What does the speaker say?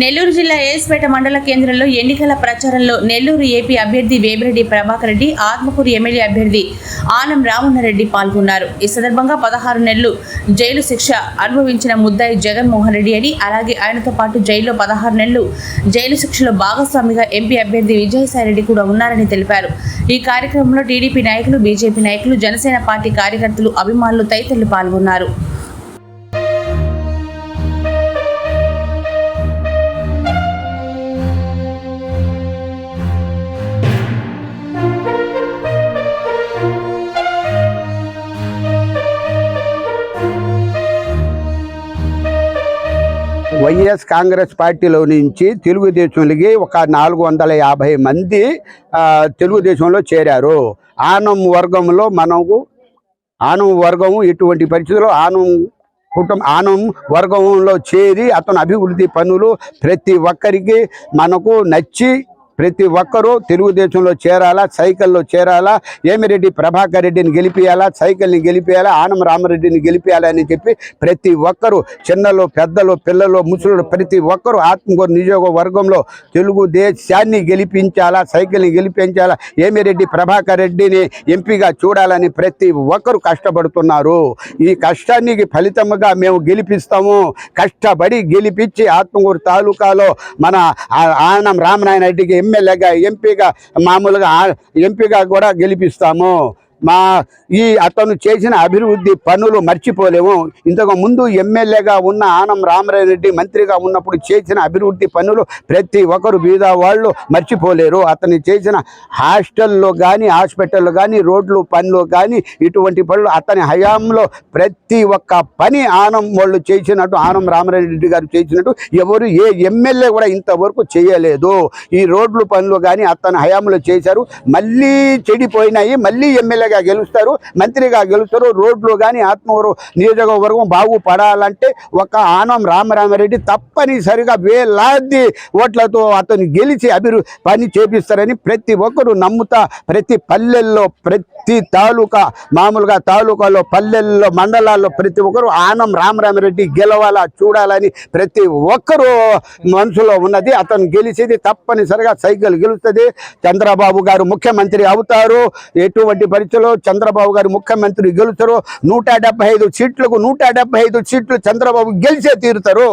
నెల్లూరు జిల్లా ఏస్పేట మండల కేంద్రంలో ఎన్నికల ప్రచారంలో నెల్లూరు ఏపీ అభ్యర్థి వేమిరెడ్డి ప్రభాకర్ రెడ్డి ఆత్మకూరు ఎమ్మెల్యే అభ్యర్థి ఆనం రామన్నారెడ్డి పాల్గొన్నారు. ఈ సందర్భంగా పదహారు నెలలు జైలు శిక్ష అనుభవించిన ముద్దాయి జగన్మోహన్ రెడ్డి అని అలాగే ఆయనతో పాటు జైల్లో పదహారు నెలలు జైలు శిక్షలో భాగస్వామిగా ఎంపీ అభ్యర్థి విజయసాయిరెడ్డి కూడా ఉన్నారని తెలిపారు. ఈ కార్యక్రమంలో టీడీపీ నాయకులు బీజేపీ నాయకులు జనసేన పార్టీ కార్యకర్తలు అభిమానులు తదితరులు పాల్గొన్నారు. వైఎస్ కాంగ్రెస్ పార్టీలో నుంచి తెలుగుదేశంలోకి ఒక నాలుగు వందల యాభై మంది తెలుగుదేశంలో చేరారు. ఆనం వర్గంలో మనకు ఆనం వర్గము ఇటువంటి పరిస్థితుల్లో ఆనం కుటుంబ ఆనం వర్గంలో చేరి అతను అభివృద్ధి పనులు ప్రతి ఒక్కరికి మనకు నచ్చి ప్రతి ఒక్కరూ తెలుగుదేశంలో చేరాలా సైకిల్లో చేరాలా ఏమిరెడ్డి ప్రభాకర్ రెడ్డిని గెలిపియాలా సైకిల్ని గెలిపియాలా ఆనం రామరెడ్డిని గెలిపియాలని చెప్పి ప్రతి ఒక్కరూ చిన్నలు పెద్దలు పిల్లలు ముసలు ప్రతి ఒక్కరూ ఆత్మకూరు నియోజకవర్గంలో తెలుగుదేశాన్ని గెలిపించాలా సైకిల్ని గెలిపించాలా ఏమిరెడ్డి ప్రభాకర్ రెడ్డిని ఎంపీగా చూడాలని ప్రతి ఒక్కరు కష్టపడుతున్నారు. ఈ కష్టానికి ఫలితంగా మేము గెలిపిస్తాము. కష్టపడి గెలిపించి ఆత్మకూరు తాలూకాలో మన ఆ- ఆనం రామనారాయణ రెడ్డికి ఎమ్మెల్యేగా ఎంపీగా మామూలుగా ఎంపీగా కూడా గెలిపిస్తాము. మా ఈ అతను చేసిన అభివృద్ధి పనులు మర్చిపోలేము. ఇంతకు ముందు ఎమ్మెల్యేగా ఉన్న ఆనం రామరెడ్డి మంత్రిగా ఉన్నప్పుడు చేసిన అభివృద్ధి పనులు ప్రతి ఒక్కరు బీద వాళ్ళు మర్చిపోలేరు. అతను చేసిన హాస్టల్లో కానీ హాస్పిటల్లో కానీ రోడ్లు పనులు కానీ ఇటువంటి పనులు అతని హయాంలో ప్రతి ఒక్క పని ఆనం వాళ్ళు చేసినట్టు ఆనం రామరెడ్డి గారు చేసినట్టు ఎవరు ఏ ఎమ్మెల్యే కూడా ఇంతవరకు చేయలేదు. ఈ రోడ్లు పనులు కానీ అతని హయాంలో చేశారు. మళ్ళీ చెడిపోయినాయి. మళ్ళీ ఎమ్మెల్యేగా గెలుస్తారు. మంత్రిగా గెలుస్తారు. రోడ్లు కానీ ఆత్మవరం నియోజకవర్గం బాగుపడాలంటే ఒక ఆనం రామరామరెడ్డి తప్పనిసరిగా వేలాది ఓట్లతో అతను గెలిచి అభివృద్ధి పని చేపిస్తారని ప్రతి ఒక్కరు నమ్ముతా ప్రతి పల్లెల్లో ప్రతి ప్రతి తాలూకా మామూలుగా తాలూకాలో పల్లెల్లో మండలాల్లో ప్రతి ఒక్కరు ఆనం రామరామిరెడ్డి గెలవాలా చూడాలని ప్రతి ఒక్కరూ మనసులో ఉన్నది. అతను గెలిచేది తప్పనిసరిగా సైకిల్ గెలుస్తుంది. చంద్రబాబు గారు ముఖ్యమంత్రి అవుతారు. ఎటువంటి పరిస్థితుల్లో చంద్రబాబు గారు ముఖ్యమంత్రి గెలుతారు నూట ఐదు సీట్లకు నూట డెబ్బై ఐదు సీట్లు చంద్రబాబు గెలిచే తీరుతారు.